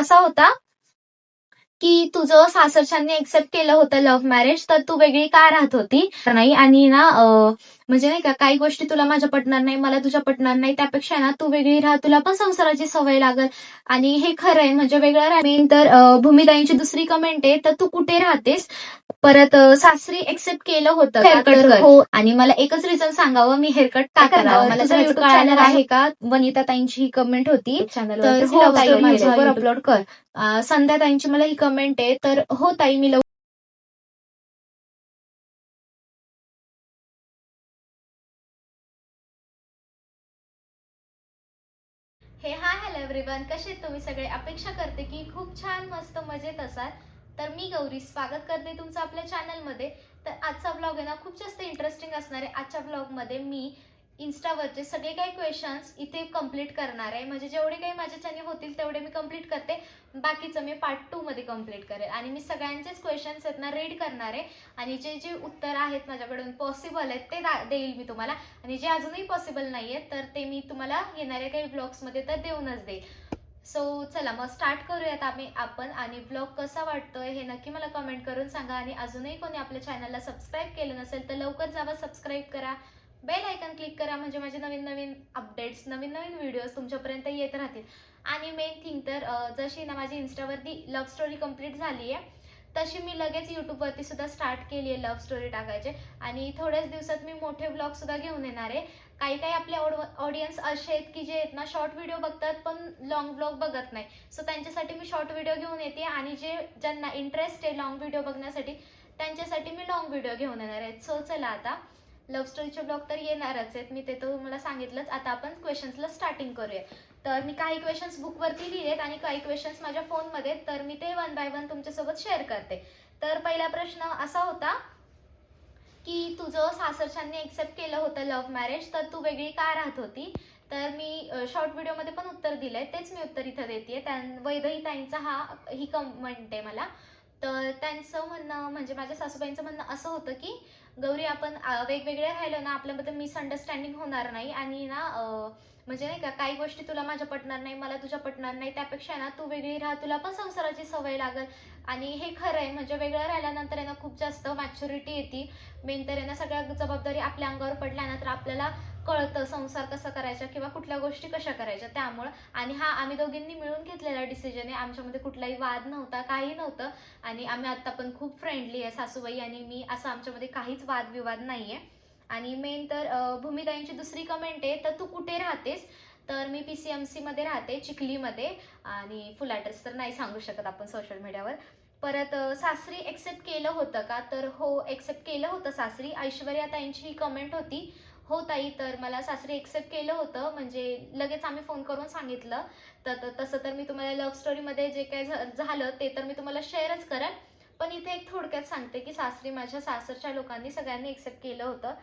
असा होता की तुझं सासरच्यांनी एक्सेप्ट केलं होतं लव्ह मॅरेज तर तू वेगळी का राहत होती? नाही आणि ना म्हणजे नाही का काही गोष्टी तुला माझ्या पटणार नाही मला तुझ्या पटणार नाही त्यापेक्षा ना तू वेगळी राहा तुला पण संसाराची सवय लागल. आणि हे खरं आहे म्हणजे वेगळं राहील तर भूमिताईंची दुसरी कमेंट आहे तर तू कुठे राहतेस? परत सासरी एक्सेप्ट केलं होतं कर. हो आणि मला एकच रिझन सांगावं मी हेअरकट का करावं? मला channel आहे का? वनिता ताईंची ही कमेंट होती. चॅनल तर हो अपलोड कर. अं, संध्या ताईंची मला ही कमेंट आहे. तर हो ताई मी लव- हे हाय हॅलो एव्हरीवन कसे आहेत तुम्ही सगळे? अपेक्षा करते की खूप छान मस्त मजेत असाल. तर मी गौरी स्वागत करते तुमचं आपल्या चॅनलमध्ये तर आजचा ब्लॉग आहे ना खूप जास्त इंटरेस्टिंग असणार आहे. आजच्या ब्लॉगमध्ये मी इन्स्टावरचे सगळे काही क्वेश्चन्स इथे कंप्लीट करणार आहे. म्हणजे जेवढे काही माझ्याच्याने होतील तेवढे मी कंप्लीट करते. बाकीचं मी पार्ट टूमध्ये कंप्लीट कंप्लीट करेल. आणि मी सगळ्यांचेच क्वेश्चन्स आहेत ना रीड करणार आहे. आणि जे जे उत्तर आहेत माझ्याकडून पॉसिबल आहेत ते दा- देईल मी तुम्हाला. आणि जे अजूनही पॉसिबल नाही आहेत तर ते मी तुम्हाला येणाऱ्या काही ब्लॉग्समध्ये तर देऊनच देईल. सो चला मग स्टार्ट करूयात आम्ही आपण आणि ब्लॉग कसा वाटतोय हे नक्की मला कमेंट करून सांगा आणि अजूनही कोणी आपल्या चॅनलला सबस्क्राईब केलं नसेल तर लवकर जावा सबस्क्राईब करा. बेल आयकन क्लिक करा म्हणजे माझे नवीन नवीन अपडेट्स नवीन नवीन व्हिडिओज तुमच्यापर्यंत येत राहतील. आणि मेन थिंग तर जशी ना माझी इन्स्टावरती लव्ह स्टोरी कंप्लीट झाली आहे तशी मी लगेच यूट्यूबवरती सुद्धा स्टार्ट केली आहे लव्ह स्टोरी टाकायचे. आणि थोड्याच दिवसात मी मोठे ब्लॉगसुद्धा घेऊन येणार आहे. काही काही आपले ऑडियन्स असे आहेत की जे आहेत ना शॉर्ट व्हिडिओ बघतात पण लॉंग ब्लॉग बघत नाही. सो त्यांच्यासाठी मी शॉर्ट व्हिडिओ घेऊन येते आणि जे ज्यांना इंटरेस्ट आहे लॉंग व्हिडिओ बघण्यासाठी त्यांच्यासाठी मी लॉंग व्हिडिओ घेऊन येणार आहेत सो चला आता. लव्ह स्टोरीचे ब्लॉग तर येणारच आहेत. मी ते तर तुम्हाला सांगितलंच. आता आपण क्वेश्चन्सला स्टार्टिंग करूया. तर मी काही क्वेश्चन्स बुकवरती लिहिलेत आणि काही क्वेश्चन्स माझ्या फोनमध्ये आहेत, तर मी ते वन बाय वन तुमच्यासोबत शेअर करते. तर पहिला प्रश्न असा होता की तुझं सासरच्यांनी एक्सेप्ट केलं होतं लव्ह मॅरेज तर तू वेगळी का राहत होती? तर मी शॉर्ट व्हिडिओमध्ये पण उत्तर दिलंय तेच मी उत्तर इथं देते त्यां वैदही ताईंचा हा ही कमेंट आहे मला. तर त्यांचं म्हणणं म्हणजे माझ्या सासूबाईंचं म्हणणं असं होतं की गौरी आपण वेगवेगळे राहिलो ना आपल्याबद्दल मिसअंडरस्टँडिंग होणार नाही. आणि ना म्हणजे नाही का काही गोष्टी तुला माझ्या पटणार नाही मला तुझ्या पटणार नाही. त्यापेक्षा ना तू वेगळी राहा तुला पण संसाराची सवय लागल. आणि हे खरं आहे म्हणजे वेगळं राहिल्यानंतर आहे ना खूप जास्त मॅच्युरिटी येते. मेन तर आहे ना सगळ्या जबाबदारी आपल्या अंगावर पडल्यानंतर आपल्याला कळतं संसार कसा करायचा किंवा कुठल्या गोष्टी कशा करायच्या त्यामुळं. आणि हा आम्ही दोघींनी मिळून घेतलेला डिसिजन आहे. आमच्यामध्ये कुठलाही वाद नव्हता काही नव्हतं. आणि आम्ही आत्ता पण खूप फ्रेंडली आहे सासूबाई आणि मी. असं आमच्यामध्ये काहीच वादविवाद नाही आहे आणि मेन तर भूमिताईंची दुसरी कमेंट आहे तर तू कुठे राहतेस? तर मी पी सी एम सीमध्ये राहते चिखलीमध्ये. आणि फुल ॲड्रेस तर नाही सांगू शकत आपण सोशल मीडियावर परत सासरी एक्सेप्ट केलं होतं का? तर हो एक्सेप्ट केलं होतं सासरी. ऐश्वर्या ताईंची ही कमेंट होती. हो ताई तर मला सासरी एक्सेप्ट केलं होतं. म्हणजे लगेच आम्ही फोन करून सांगितलं. तर तसं तर मी तुम्हाला लव्ह स्टोरीमध्ये जे काय झालं ते तर मी तुम्हाला शेअरच करेन. पण इथे एक थोडक्यात सांगते की सासरी माझ्या सासरच्या लोकांनी सगळ्यांनी एक्सेप्ट केलं होतं.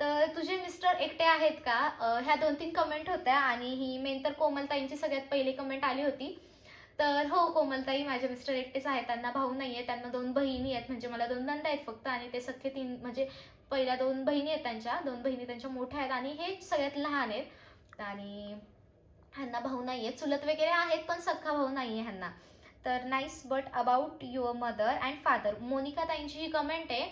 तर तुझे मिस्टर एकटे आहेत का? ह्या दोन तीन कमेंट होत्या आणि ही मेन तर कोमलताईंची सगळ्यात पहिली कमेंट आली होती. तर हो कोमलताई माझे मिस्टर एकटेच आहेत. त्यांना भाऊ नाही आहे त्यांना दोन बहिणी आहेत. म्हणजे मला दोन नंदा आहेत फक्त आणि ते सख्खे तीन म्हणजे पहिल्या दोन बहिणी आहेत त्यांच्या. दोन बहिणी त्यांच्या मोठ्या आहेत आणि हे सगळ्यात लहान आहेत. आणि ह्यांना भाऊ नाही आहे चुलत वगैरे आहेत पण सख्खा भाऊ नाही आहे ह्यांना. तर nice but about your mother and father Monika ताईंची ही कमेंट आहे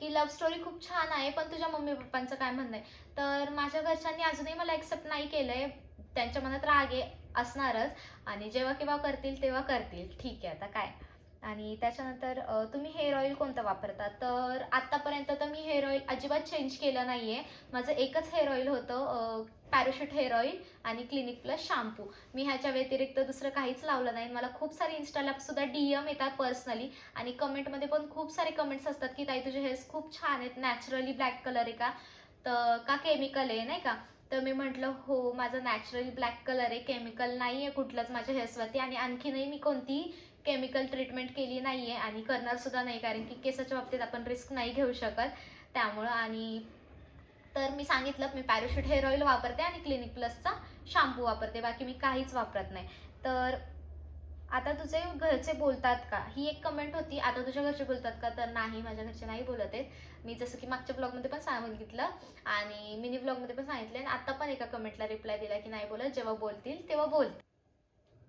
की लव्ह स्टोरी खूप छान आहे पण तुझ्या मम्मी पप्पांचं काय म्हणणं आहे? तर माझ्या घरच्यांनी अजूनही मला एक्सेप्ट नाही केलं आहे त्यांच्या मनात राग आहे. असणारच. आणि जेव्हा केव्हा करतील तेव्हा करतील. ठीक आहे आता काय? आणि त्याच्यानंतर तुम्ही हेअर ऑइल कोणतं वापरता? तर आत्तापर्यंत तर मी हेअर ऑइल अजिबात चेंज केलं नाही आहे माझं एकच हेअर ऑइल होतं पॅराशूट हेअर ऑइल आणि क्लिनिक प्लस शॅम्पू मी ह्याच्या व्यतिरिक्त दुसरं काहीच लावलं नाही. मला खूप सारे इन्स्टाला सुद्धा डी एम येतात पर्सनली आणि कमेंटमध्ये पण खूप सारे कमेंट्स असतात की ताई तुझे हेअर्स खूप छान आहेत. नॅचरली ब्लॅक कलर आहे का? तर का केमिकल आहे नाही का? तर मी म्हटलं हो माझं नॅचरल ब्लॅक कलर आहे केमिकल नाही आहे कुठलंच माझ्या हेअर्सवरती आणि आणखीनही मी कोणती केमिकल ट्रीटमेंट केली नाही आहे आणि करणारसुद्धा नाही कारण की केसाच्या बाबतीत आपण रिस्क नाही घेऊ शकत त्यामुळं आणि तर मी सांगितलं मी पॅराशूट हेअर ऑइल वापरते आणि क्लिनिक प्लसचा शॅम्पू वापरते बाकी मी काहीच वापरत नाही. तर आता तुझे घरचे बोलतात का? ही एक कमेंट होती. आता तुझ्या घरचे बोलतात का? तर नाही माझ्या घरचे नाही बोलत आहेत. मी जसं की मागच्या ब्लॉगमध्ये पण सांगितलं आणि मिनी ब्लॉगमध्ये पण सांगितलं आणि आत्ता पण एका कमेंटला रिप्लाय दिला की नाही बोलत. जेव्हा बोलतील तेव्हा बोल.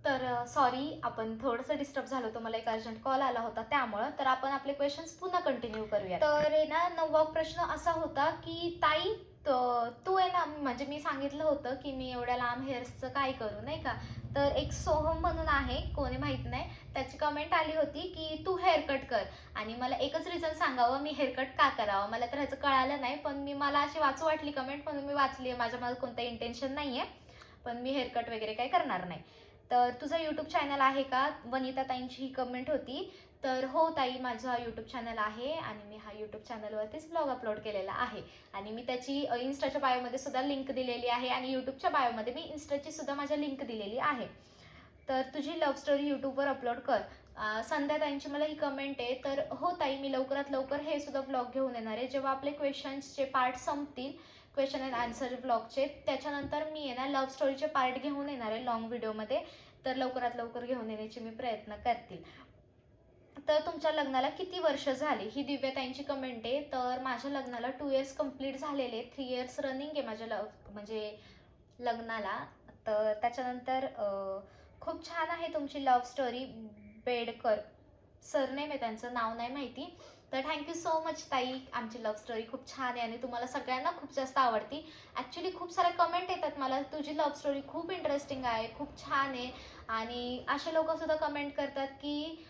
तर सॉरी आपण थोडंसं डिस्टर्ब झालो होतो. मला एक अर्जंट कॉल आला होता त्यामुळं. तर आपण आपले क्वेश्चन्स पुन्हा कंटिन्यू करूया तर आहे ना नववा प्रश्न असा होता की ताई तर तू आहे ना म्हणजे मी सांगितलं होतं की मी एवढ्या लांब हेअर्सचं काय करू नाही का? तर एक सोहम म्हणून आहे कोणी माहीत नाही. त्याची कमेंट आली होती की तू हेअरकट कर. आणि मला एकच रिझन सांगावं मी हेअरकट का करावं? मला तर ह्याचं कळालं नाही पण मी मला अशी वाचू वाटली कमेंट म्हणून मी वाचली आहे. माझ्या मला कोणतं इंटेन्शन नाही आहे पण मी हेअरकट वगैरे काही करणार नाही. तर तुझं यूट्यूब चॅनल आहे का? वनिता ताईंची ही कमेंट होती. तर हो ताई माझा यूट्यूब चॅनल आहे आणि मी हा यूट्यूब चॅनलवरतीच ब्लॉग अपलोड केलेला आहे. आणि मी त्याची इन्स्टाच्या बायोमध्ये सुद्धा लिंक दिलेली आहे आणि यूट्यूबच्या बायोमध्ये मी इन्स्टाची सुद्धा माझ्या लिंक दिलेली आहे. तर तुझी लव्ह स्टोरी यूट्यूबवर अपलोड कर. संध्या ताईंची मला ही कमेंट आहे. तर हो ताई मी लवकरात लवकर हे सुद्धा ब्लॉग घेऊन येणार आहे. जेव्हा आपले क्वेश्चन्सचे पार्ट संपतील क्वेश्चन अँड आन्सर ब्लॉगचे त्याच्यानंतर मी आहे ना लव्ह स्टोरीचे पार्ट घेऊन येणार आहे लॉंग व्हिडिओमध्ये तर लवकरात लवकर घेऊन येण्याची मी प्रयत्न करतील. तर तुमच्या लग्नाला किती वर्ष झाली? ही दिव्यताईंची कमेंट आहे. तर माझ्या लग्नाला टू इयर्स कंप्लीट झालेले. थ्री इयर्स रनिंग आहे माझ्या लव म्हणजे लग्नाला. तर त्याच्यानंतर खूप छान आहे तुमची लव्ह स्टोरी बेडकर सरनेम आहे त्यांचं नाव नाही माहिती. तर थँक्यू सो मच ताई. आमची लव्ह स्टोरी खूप छान आहे आणि तुम्हाला सगळ्यांना खूप जास्त आवडती. ॲक्च्युली खूप साऱ्या कमेंट येतात मला. तुझी लव्ह स्टोरी खूप इंटरेस्टिंग आहे खूप छान आहे. आणि असे लोकंसुद्धा कमेंट करतात की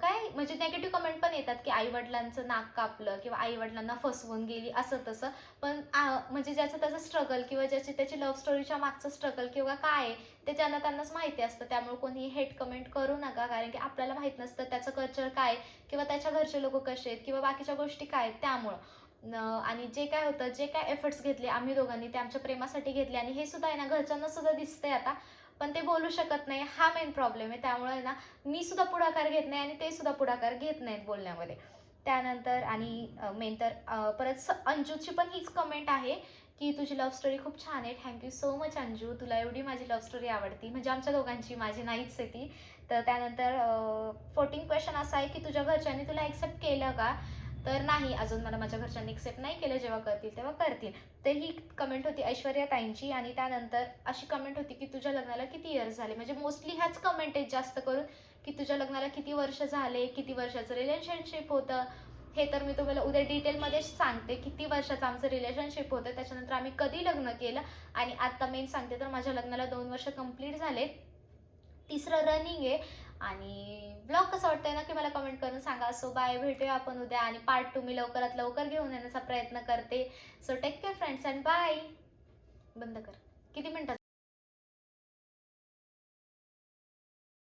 काय? म्हणजे नेगेटिव्ह कमेंट पण येतात की आईवडिलांचं नाक कापलं किंवा आईवडिलांना फसवून गेली असं तसं. पण आ, म्हणजे ज्याचं त्याचं स्ट्रगल किंवा ज्याची त्याची लव्ह स्टोरीच्या मागचं स्ट्रगल किंवा काय आहे ते ज्यांना त्यांनाच माहिती असतं. त्यामुळे कोणी हेट कमेंट करू नका. कारण की आपल्याला माहीत नसतं त्याचं कल्चर काय किंवा त्याच्या घरचे लोक कसे आहेत. किंवा बाकीच्या गोष्टी काय आहेत त्यामुळं. आणि जे काय होतं जे काय एफर्ट्स घेतले आम्ही दोघांनी ते आमच्या प्रेमासाठी घेतले आणि हे सुद्धा आहे ना घरच्यांना सुद्धा दिसतंय आता. पण ते बोलू शकत नाही. हा मेन प्रॉब्लेम आहे. त्यामुळे ना मी सुद्धा पुढाकार घेत नाही आणि ते सुद्धा पुढाकार घेत नाहीत बोलण्यामध्ये. त्यानंतर आणि मेन तर परत स अंजूची पण हीच कमेंट आहे की तुझी लव्ह स्टोरी खूप छान आहे. Thank you so much Anju. तुला एवढी माझी लव्ह स्टोरी आवडती. म्हणजे आमच्या दोघांची माझी नाहीच आहे ती. तर त्यानंतर फोर्टीन क्वेश्चन असा आहे की तुझ्या घरच्यांनी तुला ॲक्सेप्ट केलं का? तर नाही. अजून मला माझ्या घरच्यांनी एक्सेप्ट नाही केलं. जेव्हा करतील तेव्हा करतील. तर ही कमेंट होती ऐश्वर्या ताईंची आणि त्यानंतर अशी कमेंट होती की तुझ्या लग्नाला किती इयर्स झाले? म्हणजे मोस्टली ह्याच कमेंट आहेत जास्त करून की तुझ्या लग्नाला किती वर्ष झाले? किती वर्षाचं रिलेशनशिप होतं? हे तर मी तुम्हाला उद्या डिटेलमध्येच सांगते. किती वर्षाचं आमचं रिलेशनशिप होतं? त्याच्यानंतर आम्ही कधी लग्न केलं? आणि आत्ता मेन सांगते तर माझ्या लग्नाला दोन वर्ष कंप्लीट झाले तिसरं रनिंग आहे. आणि ब्लॉग कसं वाटतंय ना की मला कमेंट करून सांगा. सो बाय भेटूया आपण उद्या आणि पार्ट टू मी लवकरात लवकर घेऊन येण्याचा प्रयत्न करते. So take care friends and bye बंद कर. किती मिनटात